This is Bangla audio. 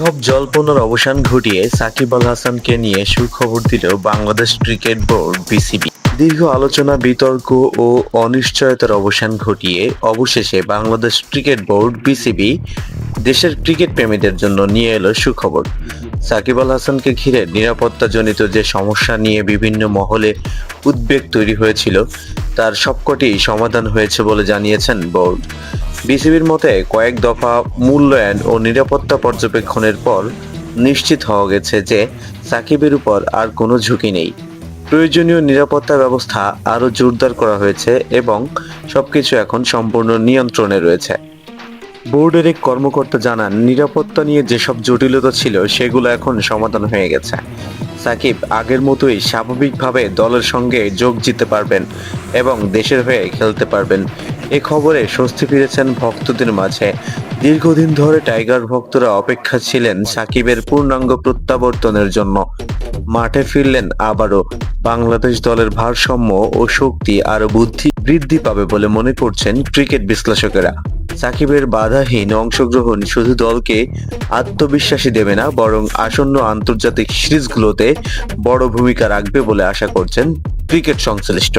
সব জল্পনার অবসান ঘটিয়ে সাকিব আল হাসানকে নিয়ে সুখবর দিল বাংলাদেশ ক্রিকেট বোর্ড, বিসিবি। দীর্ঘ আলোচনা, বিতর্ক ও অনিশ্চয়তার অবসান ঘটিয়ে অবশেষে বাংলাদেশ ক্রিকেট বোর্ড, বিসিবি দেশের ক্রিকেট প্রেমীদের জন্য নিয়ে এলো সুখবর। সাকিব আল হাসানকে ঘিরে নিরাপত্তাজনিত যে সমস্যা নিয়ে বিভিন্ন মহলে উদ্বেগ তৈরি হয়েছিল, তার সবকটি সমাধান হয়েছে বলে জানিয়েছেন বোর্ড। বিসিবির মতে কয়েক দফা মূল্যায়ন ও নিরাপত্তা পর্যবেক্ষণের পর নিশ্চিত হওয়া গেছে যে সাকিবের উপর আর কোনো ঝুঁকি নেই। প্রয়োজনীয় নিরাপত্তা ব্যবস্থা আরও জোরদার করা হয়েছে এবং সবকিছু এখন সম্পূর্ণ নিয়ন্ত্রণে রয়েছে। বোর্ডের এক কর্মকর্তা জানান, নিরাপত্তা নিয়ে যেসব জটিলতা ছিল সেগুলো এখন সমাধান হয়ে গেছে। সাকিব আগের মতোই স্বাভাবিকভাবে দলের সঙ্গে যোগ দিতে পারবেন এবং দেশের হয়ে খেলতে পারবেন এ খবরে স্বস্তি ফিরেছেন ভক্তদের মাঝে। দীর্ঘদিন ধরে টাইগার ভক্তরা অপেক্ষা ছিলেন সাকিবের পূর্ণাঙ্গ প্রত্যাবর্তনের জন্য। মাঠে ফিরলেন আবারও। বাংলাদেশ দলের ভারসাম্য ও শক্তি আরও বুদ্ধি বৃদ্ধি পাবে বলে মনে করছেন ক্রিকেট বিশ্লেষকেরা। সাকিবের বাধাহীন অংশগ্রহণ শুধু দলকে আত্মবিশ্বাসী দেবে না, বরং আসন্ন আন্তর্জাতিক সিরিজগুলোতে বড় ভূমিকা রাখবে বলে আশা করছেন ক্রিকেট সংশ্লিষ্ট।